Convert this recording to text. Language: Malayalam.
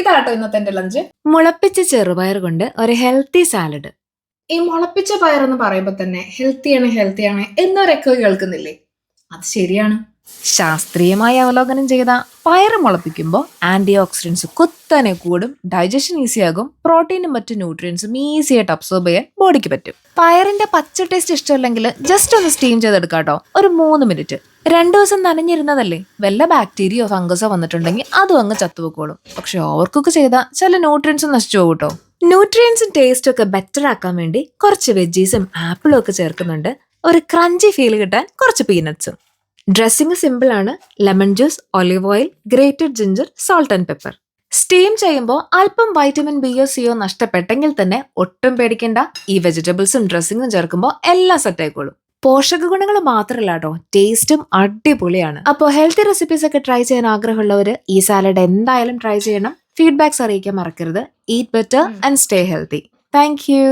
ഇതാട്ടോ ഇന്നത്തെ എന്റെ ലഞ്ച് മുളപ്പിച്ച ചെറുപയർ കൊണ്ട് ഒരു ഹെൽത്തി സാലഡ് ഈ മുളപ്പിച്ച പയർ എന്ന് പറയുമ്പോൾ തന്നെ ഹെൽത്തിയാണ് ഹെൽത്തിയാണ് എന്നൊരൊക്കെ കേൾക്കുന്നില്ലേ? അത് ശരിയാണ്. ശാസ്ത്രീയമായി അവലോകനം ചെയ്ത പയറ് മുളപ്പിക്കുമ്പോൾ ആന്റി ഓക്സിഡൻസ് കുത്തനെ കൂടും ഡൈജഷൻ ഈസിയാകും പ്രോട്ടീനും മറ്റു ന്യൂട്രിയൻസും ഈസി ആയിട്ട് അബ്സോർബ് ചെയ്യാൻ ബോഡിക്ക് പറ്റും. പയറിന്റെ പച്ച ടേസ്റ്റ് ഇഷ്ടമല്ലെങ്കിൽ ജസ്റ്റ് ഒന്ന് സ്റ്റീം ചെയ്തെടുക്കാട്ടോ. ഒരു മൂന്ന് മിനിറ്റ് രണ്ടു ദിവസം നനഞ്ഞിരുന്നതല്ലേ? വല്ല ബാക്ടീരിയോ ഫംഗസോ വന്നിട്ടുണ്ടെങ്കിൽ അതും അങ്ങ് ചത്തുപോക്കോളും പക്ഷെ ഓവർ ചെയ്താൽ ചില ന്യൂട്രിയൻസും നശിച്ചു പോകും ന്യൂട്രിയൻസും ടേസ്റ്റും ഒക്കെ ബെറ്റർ ആക്കാൻ വേണ്ടി കുറച്ച് വെജീസും ആപ്പിളും ഒക്കെ ചേർക്കുന്നുണ്ട്. ഒരു ക്രഞ്ചി ഫീൽ കിട്ടാൻ കുറച്ച് പീനട്സും ഡ്രസ്സിങ് സിമ്പിൾ ആണ്. Lemon juice olive oil grated ginger salt and pepper steam ചെയ്യുമ്പോൾ അല്പം വൈറ്റമിൻ ബിയോ സിയോ നഷ്ടപ്പെട്ടെങ്കിൽ തന്നെ ഒട്ടും പേടിക്കേണ്ട. ഈ വെജിറ്റബിൾസും ഡ്രസ്സിങ്ങും ചേർക്കുമ്പോൾ എല്ലാം സെറ്റ് ആയിക്കോളും. പോഷക ഗുണങ്ങൾ മാത്രമല്ല കേട്ടോ ടേസ്റ്റും അടിപൊളിയാണ്. അപ്പോൾ ഹെൽത്തി റെസിപ്പീസ് ഒക്കെ ട്രൈ ചെയ്യാൻ ആഗ്രഹമുള്ളവർ ഈ സാലഡ് എന്തായാലും ട്രൈ ചെയ്യണം. ഫീഡ്ബാക്സ് അറിയിക്കാൻ മറക്കരുത്. Eat better and stay healthy thank you